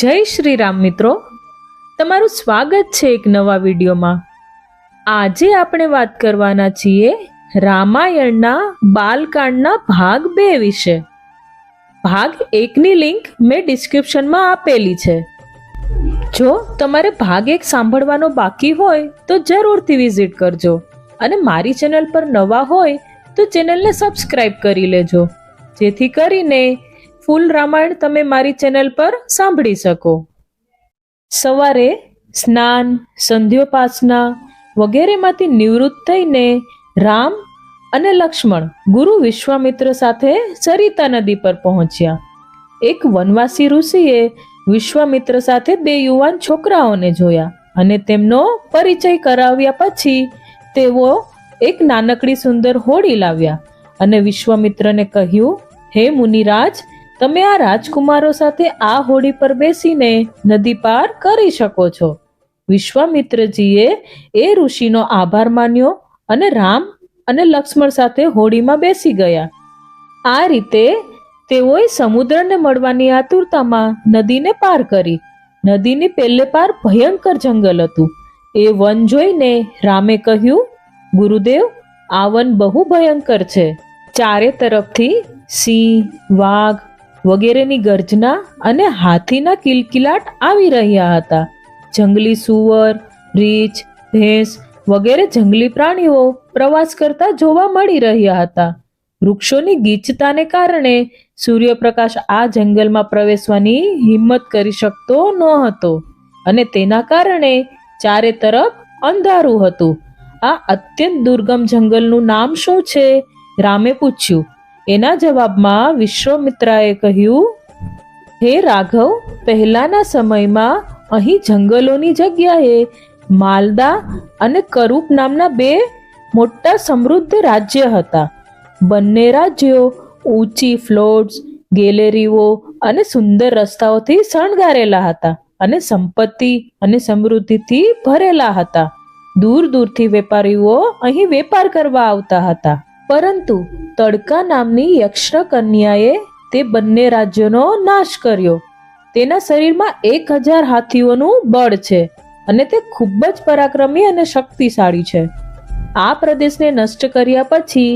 જય શ્રી રામ મિત્રો. તમારું સ્વાગત છે એક નવા વિડીયોમાં. આજે આપણે વાત કરવાના છીએ રામાયણના બાલકાંડના ભાગ બે વિશે. ભાગ એકની લિંક મેં ડિસ્ક્રિપ્શનમાં આપેલી છે. જો તમારે ભાગ એક સાંભળવાનો બાકી હોય તો જરૂરથી વિઝિટ કરજો અને મારી ચેનલ પર નવા હોય તો ચેનલને સબસ્ક્રાઈબ કરી લેજો. જેથી કરીને ફૂલ રામાયણ તમે મારી ચેનલ પર સાંભળી શકો. સવારે સ્નાન, સંધ્યોપાસના વગેરેમાંથી નિવૃત્ત થઈને રામ અને લક્ષ્મણ ગુરુ વિશ્વામિત્ર સાથે સરિતા નદી પર પહોંચ્યા. એક વનવાસી ઋષિએ વિશ્વામિત્ર સાથે બે યુવાન છોકરાઓને જોયા અને તેમનો પરિચય કરાવ્યા પછી તેઓ એક નાનકડી સુંદર હોડી લાવ્યા અને વિશ્વામિત્રને કહ્યું, હે મુનિરાજ તમે આ રાજકુમારો સાથે આ હોડી પર બેસીને નદી પાર કરી શકો છો. વિશ્વામિત્રજીએ એ ઋષિનો આભાર માન્યો અને રામ અને લક્ષ્મણ સાથે હોડીમાં બેસી ગયા. આ રીતે તેઓએ સમુદ્રને મળવાની આતુરતામાં નદીને પાર કરી. નદીની પેલે પાર ભયંકર જંગલ હતું. એ વન જોઈને રામે કહ્યું, ગુરુદેવ, આ વન બહુ ભયંકર છે. ચારે તરફથી સિંહ, વાઘ વગેરેની ગર્જના અને હાથીના કિલકિલાટ આવી રહ્યા હતા. જંગલી સુવર, રીછ, ભેંસ વગેરે જંગલી પ્રાણીઓ પ્રવાસ કરતા જોવા મળી રહ્યા હતા. વૃક્ષોની ગીચતાને કારણે સૂર્યપ્રકાશ આ જંગલમાં પ્રવેશવાની હિંમત કરી શકતો ન હતો અને તેના કારણે ચારે તરફ અંધારું હતું. આ અત્યંત દુર્ગમ જંગલનું નામ શું છે? રામે પૂછ્યું. એના જવાબમાં વિશ્વામિત્રાએ કહ્યું, હે રાઘવ, પહેલાના સમયમાં અહીં જંગલોની જગ્યાએ માલદા અને કરૂપ નામના બે મોટા સમૃદ્ધ રાજ્ય હતા. બંને રાજ્યો ઊંચી ફ્લોટ્સ, ગેલેરીઓ અને સુંદર રસ્તાઓથી શણગારેલા હતા અને સંપત્તિ અને સમૃદ્ધિથી ભરેલા હતા. દૂર દૂરથી વેપારીઓ અહીં વેપાર કરવા આવતા હતા. પરંતુ તડકા નામની યક્ષ કન્યાએ તે બંને રાજ્યોનો નાશ કર્યો. તેના શરીરમાં એક હજાર હાથીઓનું બળ છે અને તે ખૂબ જ પરાક્રમી અને શક્તિશાળી છે. આ પ્રદેશને નષ્ટ કર્યા પછી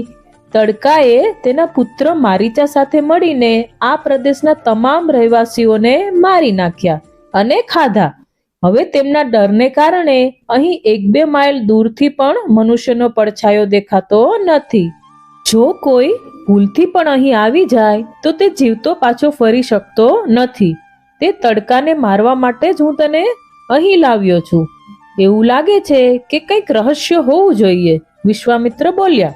તડકાએ તેના પુત્ર મારીચા સાથે મળીને આ પ્રદેશના તમામ રહેવાસીઓને મારી નાખ્યા અને ખાધા. હવે તેમના ડરને કારણે અહીં એક બે માઇલ દૂરથી પણ મનુષ્યનો પડછાયો દેખાતો નથી. જો કોઈ ભૂલથી પણ અહીં આવી જાય, તો તે જીવતો પાછો ફરી શકતો નથી. તે તડકાને મારવા માટે જ હું તને અહીં લાવ્યો છું. એવું લાગે છે કે કંઈક રહસ્ય હોવું જોઈએ, વિશ્વામિત્ર બોલ્યા.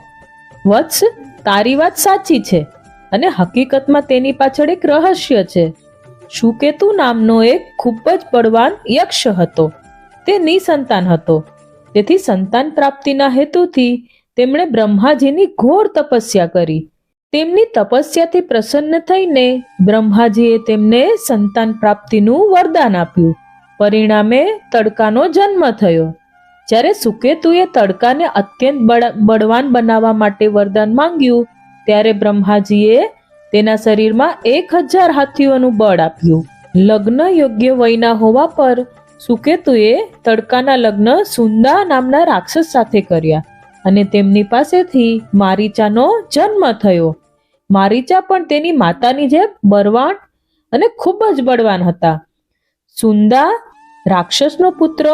વત્સ, તારી વાત સાચી છે અને હકીકતમાં તેની પાછળ એક રહસ્ય છે. શુકેતુ નામનો એક ખૂબ જ બળવાન યક્ષ હતો. તે નિસંતાન હતો. તેથી સંતાન પ્રાપ્તિના હેતુથી તેમણે બ્રહ્માજીની ઘોર તપસ્યા કરી. તેમની તપસ્યાથી પ્રસન્ન થઈને બ્રહ્માજીએ તેમને સંતાન પ્રાપ્તિનું વરદાન આપ્યું. પરિણામે તડકાનો જન્મ થયો. જ્યારે સુકેતુએ તડકાને અત્યંત બળ- બળવાન બનાવવા માટે વરદાન માંગ્યું, ત્યારે બ્રહ્માજીએ તેના શરીરમાં એક હજાર હાથીઓનું બળ આપ્યું. લગ્ન યોગ્ય વયના હોવા પર સુકેતુએ તડકાના લગ્ન સુંદા નામના રાક્ષસ સાથે કર્યા. અને તેમની પાસેથી મારીચાનો જન્મ થયો. મારીચા પણ તેની માતાની જેમ બળવાન અને ખૂબ જ બળવાન હતા. સુંદા રાક્ષસનો પુત્ર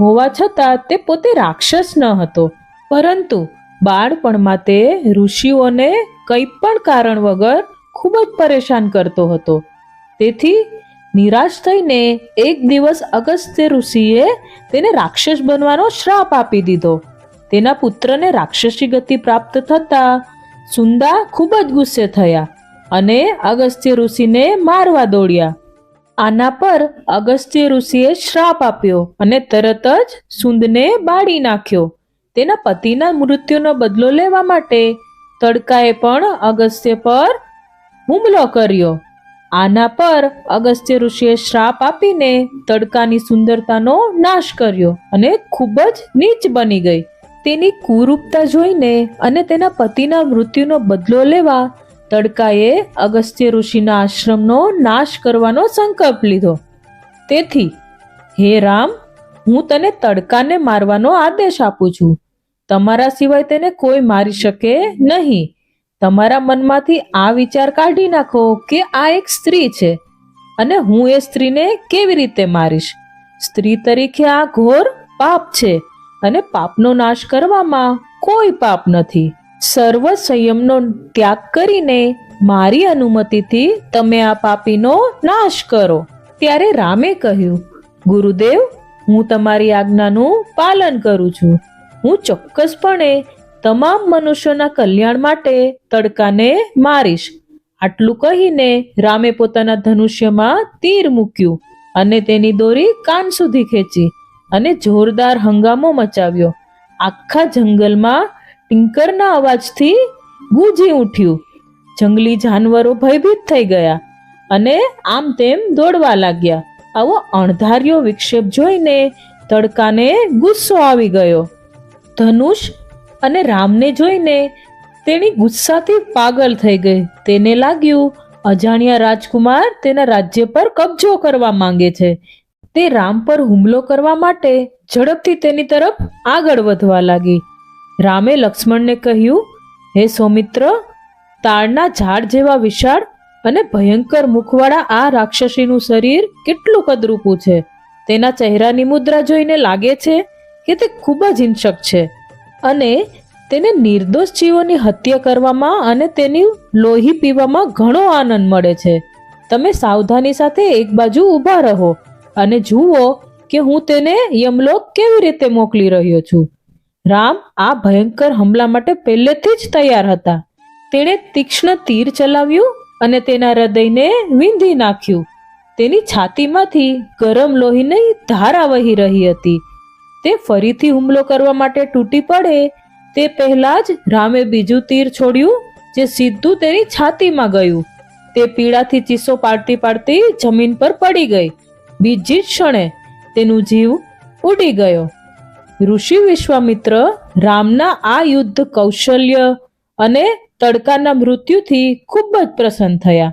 હોવા છતાં તે પોતે રાક્ષસ ન હતો. પરંતુ બાળપણમાં તે ઋષિઓને કંઈ પણ કારણ વગર ખૂબ જ પરેશાન કરતો હતો. તેથી નિરાશ થઈને એક દિવસ અગસ્ત્ય ઋષિએ તેને રાક્ષસ બનવાનો શ્રાપ આપી દીધો. તેના પુત્રને રાક્ષસી ગતિ પ્રાપ્ત થતા સુંદા ખૂબ જ ગુસ્સે થયા અને અગસ્ત્ય ઋષિને મારવા દોડ્યા. આના પર અગસ્ત્ય ઋષિએ શ્રાપ આપ્યો અને તરત જ સુંદને બાળી નાખ્યો. તેના પતિના મૃત્યુનો બદલો લેવા માટે તડકાએ પણ અગસ્ત્ય પર હુમલો કર્યો. આના પર અગસ્ત્ય ઋષિએ શ્રાપ આપીને તડકાની સુંદરતાનો નાશ કર્યો અને ખૂબ જ નીચ બની ગઈ. તેની કુરૂપતા જોઈને અને તેના પતિના મૃત્યુનો બદલો લેવા તડકાએ અગસ્ત્ય ઋષિના આશ્રમનો નાશ કરવાનો સંકલ્પ લીધો. તેથી, હે રામ, હું તને તડકાને મારવાનો આદેશ આપું છું. તમારા સિવાય તેને કોઈ મારી શકે નહીં. તમારા મનમાંથી આ વિચાર કાઢી નાખો કે આ એક સ્ત્રી છે અને હું એ સ્ત્રીને કેવી રીતે મારીશ? સ્ત્રી તરીકે આ ઘોર પાપ છે. અને પાપનો નાશ કરવામાં કોઈ પાપ નથી. સર્વ સંયમનો ત્યાગ કરીને મારી અનુમતિથી તમે આ પાપીનો નાશ કરો. ત્યારે રામે કહ્યું, ગુરુદેવ, હું તમારી આજ્ઞાનું પાલન કરું છું. હું ચોક્કસપણે તમામ મનુષ્યોના કલ્યાણ માટે તડકાને મારીશ. આટલું કહીને રામે પોતાના ધનુષ્યમાં તીર મૂક્યું અને તેની દોરી કાન સુધી ખેંચી. અને જોરદાર હંગામો મચાવ્યો. આખા જંગલમાં ટિંકરના અવાજથી ગૂંજી ઉઠ્યું. જંગલી જાનવરો ભયભીત થઈ ગયા અને આમ તેમ દોડવા લાગ્યા. આવો અણધાર્યો વિક્ષેપ જોઈને તડકાને ગુસ્સો આવી ગયો. ધનુષ અને રામને જોઈને તેણી ગુસ્સાથી પાગલ થઈ ગઈ. તેને લાગ્યું, અજાણ્યા રાજકુમાર તેના રાજ્ય પર કબજો કરવા માંગે છે. તે રામ પર હુમલો કરવા માટે ઝડપથી તેની તરફ આગળ વધવા લાગી. રામે લક્ષ્મણને કહ્યું, હે સૌમિત્ર તાળના ઝાડ જેવા વિશાળ અને ભયંકર મુખવાળા આ રાક્ષસીનું શરીર કેટલું કદરૂપું છે? તેના ચહેરાની મુદ્રા જોઈને લાગે છે કે તે ખૂબ જ હિંસક છે અને તેને નિર્દોષ જીવોની હત્યા કરવામાં અને તેની લોહી પીવામાં ઘણો આનંદ મળે છે. તમે સાવધાની સાથે એક બાજુ ઊભા રહો. અને જુઓ કે હું તેને યમલોક કેવી રીતે મોકલી રહ્યો છું. રામ આ ભયંકર હુમલા માટે પહેલેથી જ તૈયાર હતા. તેણે તીક્ષ્ણ તીર ચલાવ્યું અને તેના હૃદયને વીંધી નાખ્યું. તેની છાતીમાંથી ગરમ લોહીની ધારા વહી રહી હતી. તે ફરીથી હુમલો કરવા માટે તૂટી પડે તે પહેલા જ રામે બીજું તીર છોડ્યું જે સીધું તેની છાતીમાં ગયું. તે પીડાથી ચીસો પાડતી પાડતી જમીન પર પડી ગઈ. બીજી ક્ષણે તેનું જીવ ઉડી ગયો. ઋષિ વિશ્વામિત્ર રામના આ યુદ્ધ કૌશલ્ય અને તડકાના મૃત્યુથી ખૂબ જ પ્રસન્ન થયા.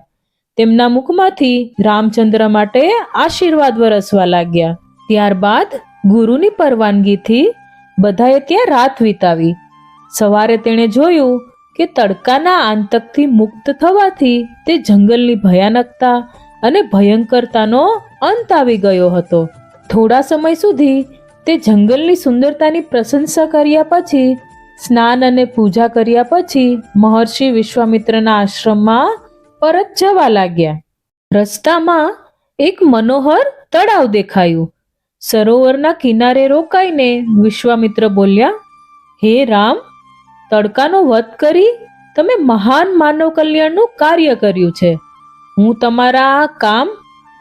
તેમના મુખમાંથી રામચંદ્ર માટે આશીર્વાદ વરસવા લાગ્યા. ત્યારબાદ ગુરુની પરવાનગીથી બધાએ ત્યાં રાત વિતાવી. સવારે તેણે જોયું કે તડકાના આંતકથી મુક્ત થવાથી તે જંગલની ભયાનકતા અને ભયંકરતાનો અંત આવી ગયો હતો. થોડા સમય સુધી તે જંગલની સુંદરતાની પ્રશંસા કર્યા પછી, સ્નાન અને પૂજા કર્યા પછી મહર્ષિ વિશ્વામિત્રના આશ્રમમાં પરત જવા લાગ્યા. રસ્તામાં એક મનોહર તળાવ દેખાયું. સરોવરના કિનારે રોકાઈને વિશ્વામિત્ર બોલ્યા, હે રામ, તડકાનો વધ કરી તમે મહાન માનવ કલ્યાણનું કાર્ય કર્યું છે. હું તમારા આ કામ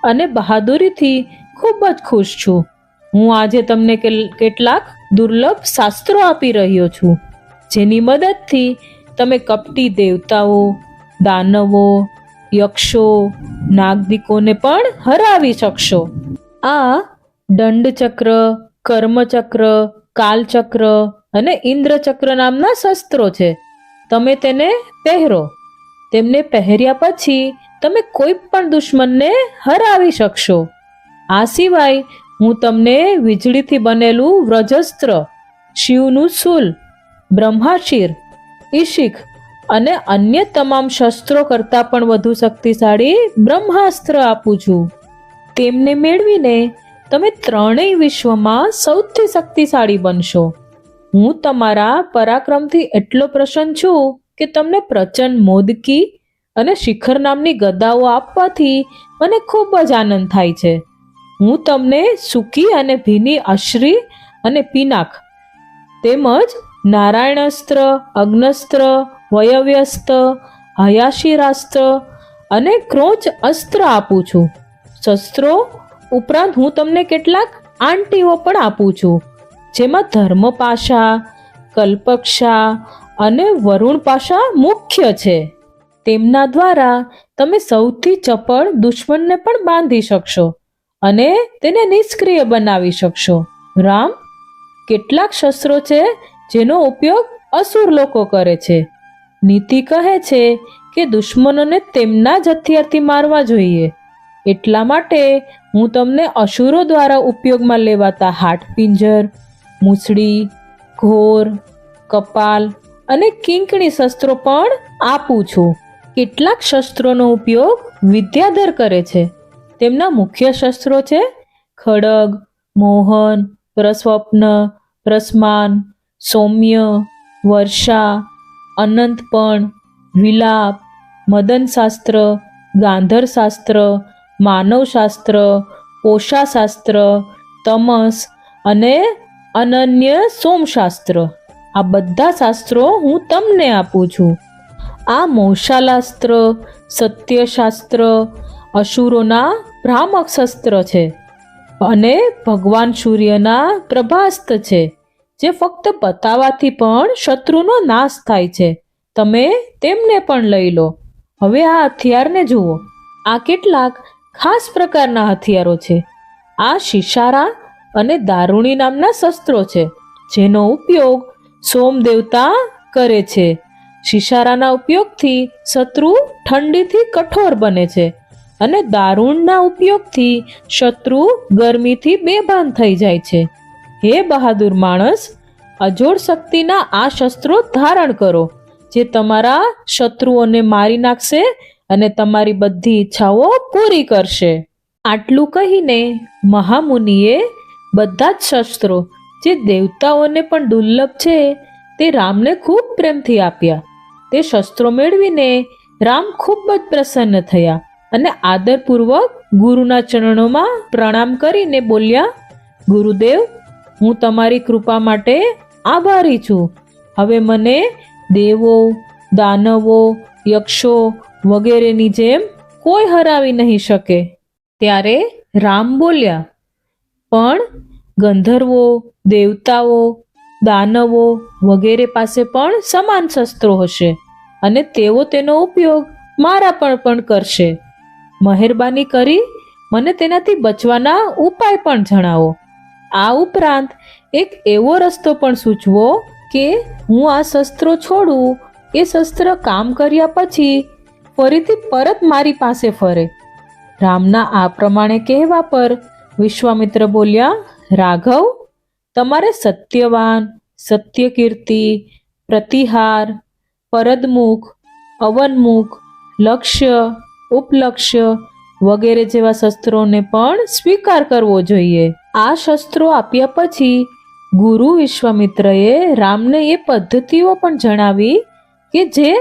અને બહાદુરીથી ખૂબ જ ખુશ છું. હું આજે તમને કેટલાક દુર્લભ શાસ્ત્રો આપી રહ્યો છું, જેની મદદથી તમે કપટી દેવતાઓ, દાનવો, યક્ષો નાગદિકોને પણ હરાવી શકશો. આ દંડચક્ર, કર્મચક્ર, કાલચક્ર અને ઇન્દ્રચક્ર નામના શસ્ત્રો છે. તમે તેને પહેરો. તેમને પહેર્યા પછી તમે કોઈ પણ દુશ્મનને હરાવી શકશો. આ સિવાય હું તમને વીજળીથી બનેલું વ્રજસ્ત્ર, શિવનું શૂલ બ્રહ્માશીર, ઈશિક અને અન્ય તમામ શસ્ત્રો કરતાં પણ વધુ શક્તિશાળી બ્રહ્માસ્ત્ર આપું છું. તેમને મેળવીને તમે ત્રણેય વિશ્વમાં સૌથી શક્તિશાળી બનશો. હું તમારા પરાક્રમથી એટલો પ્રસન્ન છું કે તમને પ્રચંડ મોદકી અને શિખર નામની ગદાઓ આપવાથી મને ખૂબ જ આનંદ થાય છે. હું તમને સુખી અને ભીની અશ્રી અને પિનાક તેમજ નારાયણસ્ત્ર, અગ્નસ્ત્ર વયવ્યસ્ત્ર હયાશિરાસ્ત્ર અને ક્રોચ અસ્ત્ર આપું છું. શસ્ત્રો ઉપરાંત હું તમને કેટલાક આંટીઓ પણ આપું છું, જેમાં ધર્મ પાશા કલ્પક્ષા અને વરુણ પાશા મુખ્ય છે. તેમના દ્વારા તમે સૌથી ચપળ દુશ્મનને પણ બાંધી શકશો અને તેને નિષ્ક્રિય બનાવી શકશો. રામ, કેટલાક શસ્ત્રો છે જેનો ઉપયોગ અસુર લોકો કરે છે. નીતિ કહે છે કે દુશ્મનોને તેમના જ હથિયારથી મારવા જોઈએ. એટલા માટે હું તમને અસુરો દ્વારા ઉપયોગમાં લેવાતા હાડપિંજર મૂછડી, ઘોર, કપાલ અને કિંકણી શસ્ત્રો પણ આપું છું. કેટલાક શસ્ત્રોનો ઉપયોગ વિદ્યાધર કરે છે. તેમના મુખ્ય શસ્ત્રો છે ખડગ, મોહન, પ્રસ્વપ્ન, પ્રસ્માન, સૌમ્ય, વર્ષા, અનંતપણ, વિલાપ, મદનશાસ્ત્ર, ગાંધરશાસ્ત્ર, માનવશાસ્ત્ર, પોષાશાસ્ત્ર, તમસ અને અનન્ય સોમશાસ્ત્ર. આ બધા શાસ્ત્રો હું તમને આપું છું. આ મૌશાલાસ્ત્ર, સત્યશાસ્ત્ર, અસુરોના ભ્રામક શસ્ત્ર છે અને ભગવાન સૂર્યના પ્રભાસ્ત છે, જે ફક્ત બતાવવાથી પણ શત્રુનો નાશ થાય છે. તમે તેમને પણ લઈ લો. હવે આ હથિયારને જુઓ. આ કેટલાક ખાસ પ્રકારના હથિયારો છે. આ શિશારા અને દારૂણી નામના શસ્ત્રો છે, જેનો ઉપયોગ સોમ દેવતા કરે છે. શિશારાના ઉપયોગથી શત્રુ ઠંડીથી કઠોર બને છે અને દારૂણના ઉપયોગથી શત્રુ ગરમીથી બેભાન થઈ જાય છે. હે બહાદુર માણસ, અજોડ શક્તિના આ શસ્ત્રો ધારણ કરો, જે તમારા શત્રુઓને મારી નાખશે અને તમારી બધી ઈચ્છાઓ પૂરી કરશે. આટલું કહીને મહામુનિએ બધા જ શસ્ત્રો, જે દેવતાઓને પણ દુર્લભ છે, તે રામને ખૂબ પ્રેમથી આપ્યા. તે શસ્ત્રો મેળવીને રામ ખૂબ જ પ્રસન્ન થયા અને આદરપૂર્વક ગુરુના ચરણોમાં પ્રણામ કરીને બોલ્યા, ગુરુદેવ, હું તમારી કૃપા માટે આભારી છું. હવે મને દેવો, દાનવો, યક્ષો વગેરેની જેમ કોઈ હરાવી નહીં શકે. ત્યારે રામ બોલ્યા, પણ ગંધર્વો, દેવતાઓ દાનવો વગેરે પાસે પણ સમાન શસ્ત્રો હશે અને તેઓ તેનો ઉપયોગ મારા પણ પણ કરશે. મહેરબાની કરી મને તેનાથી બચવાના ઉપાય પણ જણાવો. આ ઉપરાંત એક એવો રસ્તો પણ સૂચવો કે હું આ શસ્ત્રો છોડું, એ શસ્ત્ર કામ કર્યા પછી ફરીથી પરત મારી પાસે ફરે. રામના આ પ્રમાણે કહેવા પર વિશ્વામિત્ર બોલ્યા, રાઘવ તમારે સત્યવાન, સત્યકીર્તિ, પ્રતિહાર, પરદમુખ, અવનમુખ, લક્ષ્ય, ઉપલક્ષ્ય વગેરે જેવા શસ્ત્રોને પણ સ્વીકાર કરવો જોઈએ. આ શસ્ત્રો આપ્યા પછી ગુરુ વિશ્વામિત્રએ રામને એ પદ્ધતિઓ પણ જણાવી કે જે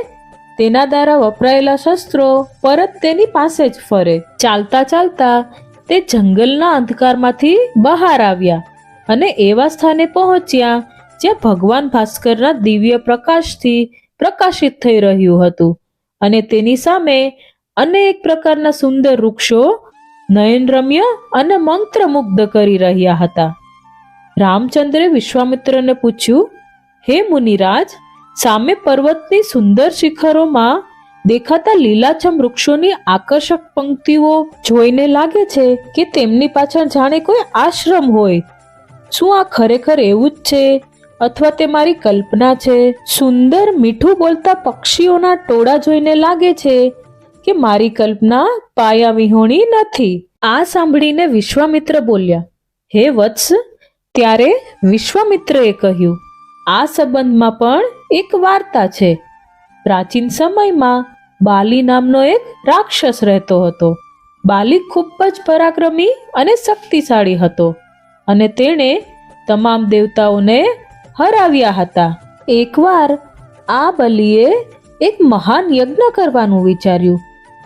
તેના દ્વારા વપરાયેલા શસ્ત્રો પરત તેની પાસે જ ફરે. ચાલતા ચાલતા તે જંગલના અંધકારમાંથી બહાર આવ્યા. અને એવા સ્થાને પહોંચ્યા જ્યાં ભગવાન ભાસ્કરના દિવ્ય પ્રકાશથી પ્રકાશિત થઈ રહ્યું હતું. અને તેની સામે અનેક પ્રકારના સુંદર વૃક્ષો નયનરમ્ય અને મંત્રમુગ્ધ કરી રહ્યા હતા. રામચંદ્રે વિશ્વામિત્રને પૂછ્યું, હે મુનિરાજ, સામે પર્વતની સુંદર શિખરોમાં દેખાતા લીલાછમ વૃક્ષોની આકર્ષક પંક્તિઓ જોઈને લાગે છે કે તેમની પાછળ જાણે કોઈ આશ્રમ હોય. શું આ ખરેખર એવું જ છે? અથવા તે મારી કલ્પના છે? સુંદર, મીઠું બોલતા પક્ષીઓના ટોળા જોઈને લાગે છે કે મારી કલ્પના પાયા વિહોણી નથી. આ સાંભળીને વિશ્વામિત્ર બોલ્યા, હે વત્સ, ત્યારે વિશ્વામિત્રએ કહ્યું, આ સંબંધમાં પણ એક વાર્તા છે. પ્રાચીન સમયમાં બાલી નામનો એક રાક્ષસ રહેતો હતો. બાલી ખૂબ જ પરાક્રમી અને શક્તિશાળી હતો. અને તેણે તમામ દેવતાઓને હરાવ્યા હતા. એકવાર આ બલિએ એક મહાન યજ્ઞ કરવાનું વિચાર્યું.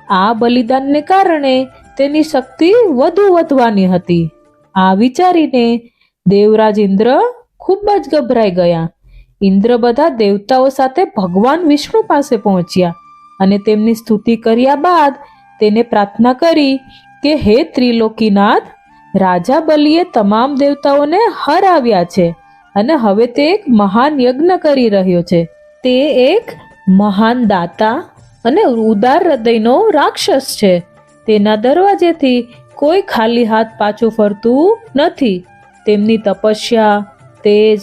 આ બલિદાનને કારણે તેની શક્તિ વધુ વધવાની હતી. આ વિચારીને દેવરાજ ઇન્દ્ર ખૂબ જ ગભરાઈ ગયા. ઇન્દ્ર બધા દેવતાઓ સાથે ભગવાન વિષ્ણુ પાસે પહોંચ્યા અને તેમની સ્તુતિ કર્યા બાદ તેને પ્રાર્થના કરી કે, હે ત્રિલોકીનાથ રાજા બલિએ તમામ દેવતાઓને હરાવ્યા છે અને હવે તે એક મહાન યજ્ઞ કરી રહ્યો છે. તે એક મહાન દાતા અને ઉદાર હૃદયનો રાક્ષસ છે. તેના દરવાજેથી કોઈ ખાલી હાથ પાછું ફરતું નથી. તેમની તપસ્યા, તેજ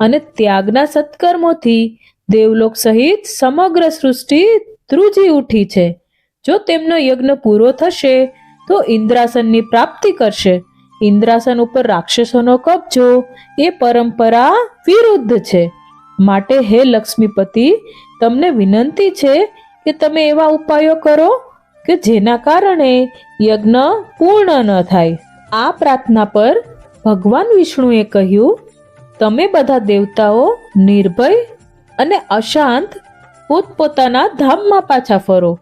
અને ત્યાગના સત્કર્મોથી દેવલોક સહિત સમગ્ર સૃષ્ટિ ધ્રુજી ઉઠી છે. જો તેમનો યજ્ઞ પૂરો થશે, તો ઇન્દ્રાસનની પ્રાપ્તિ કરશે. ઇન્દ્રાસન ઉપર રાક્ષસોનો કબજો એ પરંપરા વિરુદ્ધ છે. માટે હે લક્ષ્મીપતિ, તમને વિનંતી છે કે તમે એવા ઉપાયો કરો કે જેના કારણે યજ્ઞ પૂર્ણ ન થાય. આ પ્રાર્થના પર ભગવાન વિષ્ણુએ કહ્યું, તમે બધા દેવતાઓ નિર્ભય અને અશાંત પોતપોતાના ધામમાં પાછા ફરો.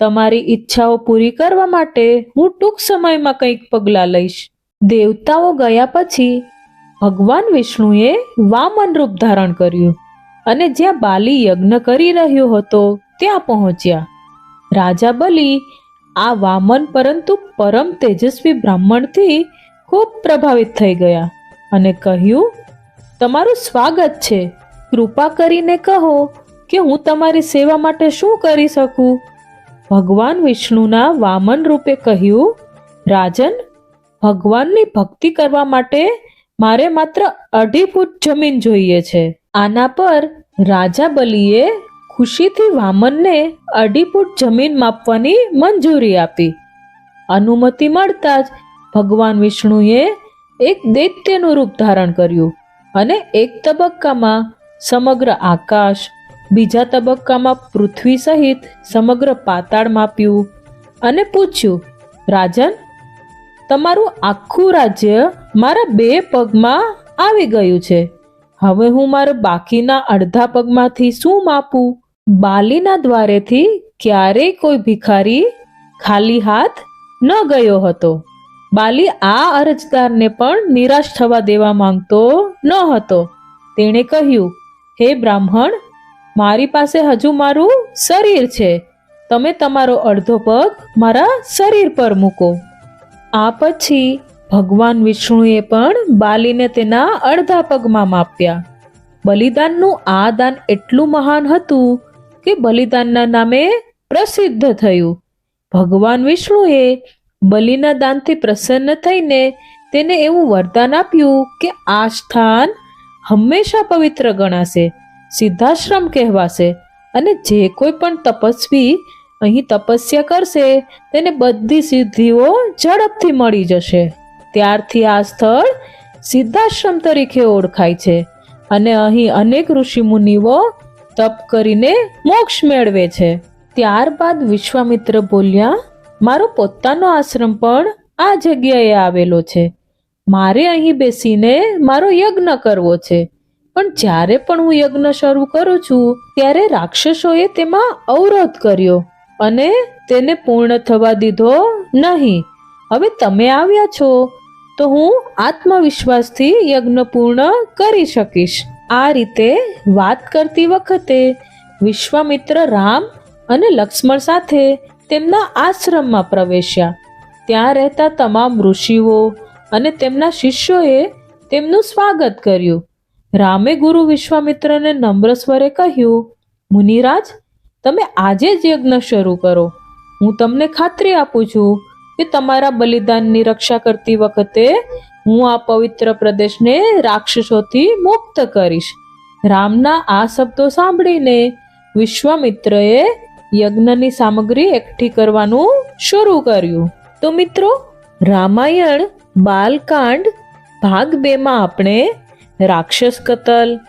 તમારી ઈચ્છાઓ પૂરી કરવા માટે હું ટૂંક સમયમાં કંઈક પગલાં લઈશ. દેવતાઓ ગયા પછી ભગવાન વિષ્ણુએ વામન રૂપ ધારણ કર્યું અને જ્યાં બાલી યજ્ઞ કરી રહ્યો હતો ત્યાં પહોંચ્યા. રાજા બલી આ વામન પરંતુ પરમ તેજસ્વી બ્રાહ્મણથી ખૂબ પ્રભાવિત થઈ ગયા અને કહ્યું, તમારું સ્વાગત છે. કૃપા કરીને કહો કે હું તમારી સેવા માટે શું કરી શકું? ભગવાન વિષ્ણુના વામન રૂપે કહ્યું, રાજન ભગવાનની ભક્તિ કરવા માટે મારે માત્ર અઢી ફૂટ જમીન જોઈએ છે. આના પર રાજા બલીએ ખુશીથી વામનને અઢી ફૂટ જમીન માપવાની મંજૂરી આપી. અનુમતિ મળતા જ ભગવાન વિષ્ણુએ એક દૈત્યનું રૂપ ધારણ કર્યું અને એક તબક્કામાં સમગ્ર આકાશ, બીજા તબક્કામાં પૃથ્વી સહિત સમગ્ર પાતાળ માપ્યું અને પૂછ્યું, રાજન તમારું આખું રાજ્ય મારા બે પગમાં આવી ગયું છે. હવે હું મારા બાકીના અડધા પગમાંથી શું માપું? બાલીના દ્વારેથી ક્યારેય કોઈ ભિખારી ખાલી હાથ ન ગયો હતો. બાલી આ અરજદારને પણ નિરાશ થવા દેવા માંગતો ન હતો. તેણે કહ્યું, હે બ્રાહ્મણ, મારી પાસે હજુ મારું શરીર છે. તમે તમારો અડધો પગ મારા શરીર પર મૂકો. આ પછી ભગવાન વિષ્ણુએ પણ બાલીને તેના અડધા પગમાં માપ્યા. બલિદાનનું આ દાન એટલું મહાન હતું કે બલિદાનના નામે પ્રસિદ્ધ થયું. ભગવાન વિષ્ણુએ બલિના દાનથી પ્રસન્ન થઈને તેને એવું વરદાન આપ્યું કે આ સ્થાન હંમેશા પવિત્ર ગણાશે, સિદ્ધાશ્રમ કહેવાશે અને જે કોઈ પણ તપસ્વી અહીં તપસ્યા કરશે, તેને બધી સિદ્ધિઓ ઝડપથી મળી જશે. ત્યારથી આ સ્થળ સિદ્ધાશ્રમ તરીકે ઓળખાય છે અને અહીં અનેક ઋષિમુનિઓ તપ કરીને મોક્ષ મેળવે છે. ત્યારબાદ વિશ્વામિત્ર બોલ્યા, મારો પોતાનો આશ્રમ પણ આ જગ્યાએ આવેલો છે. મારે અહીં બેસીને મારો યજ્ઞ કરવો છે. પણ જ્યારે પણ હું યજ્ઞ શરૂ કરું છું, ત્યારે રાક્ષસોએ તેમાં અવરોધ કર્યો. અને તેને પૂર્ણ થવા દીધો નહીં. હવે તમે આવ્યા છો, તો હું આત્મવિશ્વાસથી યજ્ઞ પૂર્ણ કરી શકીશ. આ રીતે વાત કરતી વખતે વિશ્વામિત્ર રામ અને લક્ષ્મણ સાથે તેમના આશ્રમમાં પ્રવેશ્યા. ત્યાં રહેતા તમામ ઋષિઓ અને તેમના શિષ્યોએ તેમનું સ્વાગત કર્યું. રામે ગુરુ વિશ્વામિત્રને નમ્ર સ્વરે કહ્યું, મુનિરાજ તમે આજે જ યજ્ઞ શરૂ કરો. હું તમને ખાતરી આપું છું કે તમારા બલિદાનની રક્ષા કરતી વખતે હું આ પવિત્ર પ્રદેશને રાક્ષસોથી મુક્ત કરીશ. રામના આ શબ્દો સાંભળીને વિશ્વામિત્રએ યજ્ઞની સામગ્રી એકઠી કરવાનું શરૂ કર્યું. તો મિત્રો, રામાયણ, બાલકાંડ, ભાગ બેમાં આપણે રાક્ષસ કતલ,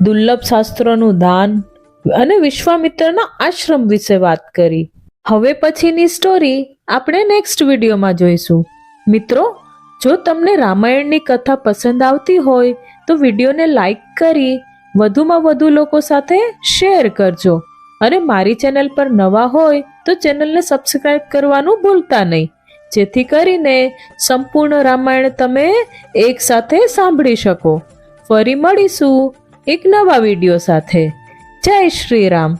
દુર્લભ શાસ્ત્રોનું દાન અને વિશ્વામિત્રના આશ્રમ વિશે વાત કરી. હવે પછીની સ્ટોરી આપણે નેક્સ્ટ વિડીયોમાં જોઈશું. મિત્રો, જો તમને રામાયણની કથા પસંદ આવતી હોય, તો વિડીયોને લાઈક કરી વધુમાં વધુ લોકો સાથે શેર કરજો. અને મારી ચેનલ પર નવા હોય, તો ચેનલને સબસ્ક્રાઇબ કરવાનું ભૂલતા નહીં. જેથી કરીને સંપૂર્ણ રામાયણ તમે એકસાથે સાંભળી શકો. ફરી મળીશું એક નવા વીડિયો સાથે. જય શ્રી રામ